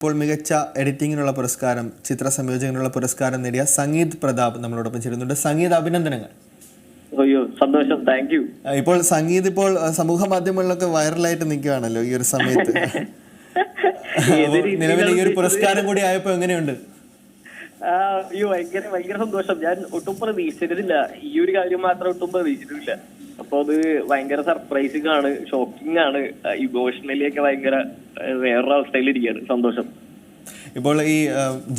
ഇപ്പോൾ മികച്ച എഡിറ്റിങ്ങിനുള്ള പുരസ്കാരം ചിത്ര സംയോജകനുള്ള പുരസ്കാരം നേടിയ സംഗീത് പ്രതാപ് നമ്മളോടൊപ്പം ചേരുന്നുണ്ട്. സംഗീത് അഭിനന്ദനങ്ങൾ. അയ്യോ സന്തോഷം. താങ്ക് യു ഇപ്പോൾ സംഗീത് ഇപ്പോൾ സമൂഹ മാധ്യമങ്ങളിലൊക്കെ വൈറലായിട്ട് നിൽക്കുകയാണല്ലോ ഈ ഒരു സമയത്ത്. നിലവിൽ ഈ ഒരു പുരസ്കാരം കൂടി ആയപ്പോ എങ്ങനെയുണ്ട്? അയ്യോ ഭയങ്കര ഭയങ്കര സന്തോഷം. ഞാൻ ഒട്ടും പ്രതീക്ഷിച്ചിട്ടില്ല ഈ ഒരു കാര്യം മാത്രം ഒട്ടും പ്രതീക്ഷിച്ചിട്ടില്ല അപ്പൊ അത് ഭയങ്കര സർപ്രൈസിങ് ആണ്. ഷോക്കിംഗ് ആണ്. ഇമോഷണലി ഒക്കെ ഭയങ്കര വേറൊരു അവസ്ഥയിലിരിക്കുകയാണ്. സന്തോഷം. ഇപ്പോൾ ഈ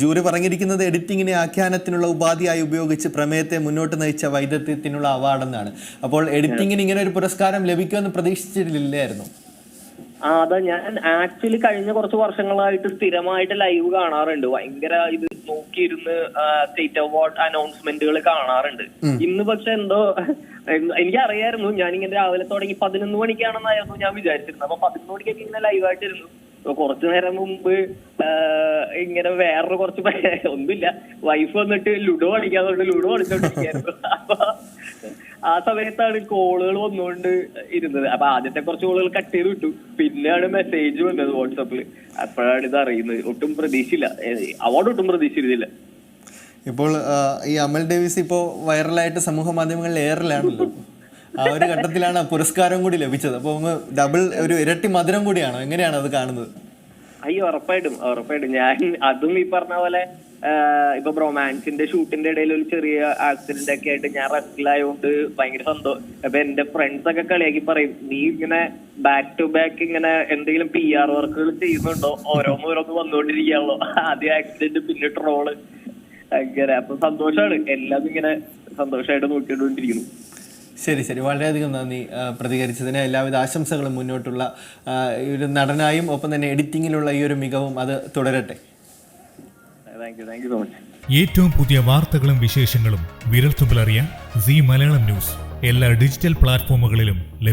ജൂറി പറഞ്ഞിരിക്കുന്നത് എഡിറ്റിങ്ങിനെ ആഖ്യാനത്തിനുള്ള ഉപാധിയായി ഉപയോഗിച്ച് പ്രമേയത്തെ മുന്നോട്ട് നയിച്ച വൈദഗ്ധ്യത്തിനുള്ള അവാർഡെന്നാണ് അപ്പോൾ എഡിറ്റിങ്ങിന് ഇങ്ങനെ ഒരു പുരസ്കാരം ലഭിക്കുമെന്ന് പ്രതീക്ഷിച്ചിട്ടില്ലായിരുന്നു. അതാ ഞാൻ ആക്ച്വലി കഴിഞ്ഞ കുറച്ച് വർഷങ്ങളായിട്ട് സ്ഥിരമായിട്ട് ലൈവ് കാണാറുണ്ട്. ഭയങ്കര ഇത് നോക്കിയിരുന്ന് സ്റ്റേറ്റ് അവാർഡ് അനൗൺസ്മെന്റുകൾ കാണാറുണ്ട്. ഇന്ന് പക്ഷെ എന്തോ എനിക്കറിയായിരുന്നു. ഞാനിങ്ങനെ രാവിലെ തുടങ്ങി പതിനൊന്ന് മണിക്കാണെന്നായിരുന്നു ഞാൻ വിചാരിച്ചിരുന്നത്. അപ്പൊ പതിനൊന്ന് മണിക്കൊക്കെ ഇങ്ങനെ ലൈവായിട്ടിരുന്നു കുറച്ചു നേരം മുമ്പ് ഇങ്ങനെ വേറൊരു കുറച്ച് ഒന്നുമില്ല. വൈഫ് വന്നിട്ട് ലുഡോ കളിക്കാതുകൊണ്ട് ലുഡോ കളിച്ചോണ്ടിരിക്കായിരുന്നു അപ്പൊ ആ സമയത്താണ് കോളുകൾ വന്നുകൊണ്ട് ഇരുന്നത്. അപ്പൊ ആദ്യത്തെ കുറച്ച് കോളുകൾ കട്ട് ചെയ്ത് വിട്ടു. പിന്നെയാണ് മെസ്സേജ് വന്നത് വാട്സാപ്പിൽ അപ്പോഴാണ് ഇത് അറിയുന്നത്. ഒട്ടും പ്രതീക്ഷയില്ല അവാർഡ് ഒട്ടും പ്രതീക്ഷിച്ചിരുന്നില്ല. ഇപ്പോൾ ഈ അമൽ ഡേവിസ് ഇപ്പോൾ വൈറലായിട്ട് സമൂഹ മാധ്യമങ്ങളിൽ ഏറലാണല്ലോ ആ ഒരു ഘട്ടത്തിലാണ് പുരസ്കാരം കൂടി ലഭിച്ചത്. അപ്പോൾ ഡബിൾ ഒരു ഇരട്ടി മധുരം കൂടിയാണോ? എങ്ങനെയാണ് അത് കാണുന്നത്? അയ്യോ ഉറപ്പായിട്ടും ഉറപ്പായിട്ടും. ഞാൻ അതും ഈ പറഞ്ഞ പോലെ ഇപ്പൊ ബ്രൊമാൻസിന്റെ ഷൂട്ടിന്റെ ഇടയിൽ ഒരു ചെറിയ ആക്സിഡന്റ് ഒക്കെ ആയിട്ട് ഞാൻ റെസ്റ്റിലായോണ്ട് ഭയങ്കര സന്തോഷം അപ്പൊ എന്റെ ഫ്രണ്ട്സ് ഒക്കെ കളിയാക്കി പറയും നീ ഇങ്ങനെ ബാക്ക് ടു ബാക്ക് ഇങ്ങനെ എന്തെങ്കിലും പി ആർ വർക്കുകൾ ചെയ്യുന്നുണ്ടോ? ഓരോന്നോരോന്ന് വന്നുകൊണ്ടിരിക്കുകയാണല്ലോ ആദ്യം ആക്സിഡന്റ് പിന്നെ ട്രോൾ അങ്ങനെ. അപ്പൊ സന്തോഷാണ്. എല്ലാം ഇങ്ങനെ സന്തോഷമായിട്ട് നോക്കിക്കൊണ്ടിരിക്കുന്നു. ശരി ശരി. വളരെയധികം നന്ദി പ്രതികരിച്ചതിന്. എല്ലാവിധ ആശംസകളും മുന്നോട്ടുള്ള ഒരു നടനായും ഒപ്പം തന്നെ എഡിറ്റിങ്ങിലുള്ള ഈ ഒരു മികവും അത് തുടരട്ടെ. ഏറ്റവും പുതിയ വാർത്തകളും വിശേഷങ്ങളും വിരൽത്തുമ്പിലറിയാൻ സി മലയാളം ന്യൂസ്. എല്ലാ ഡിജിറ്റൽ പ്ലാറ്റ്ഫോമുകളിലും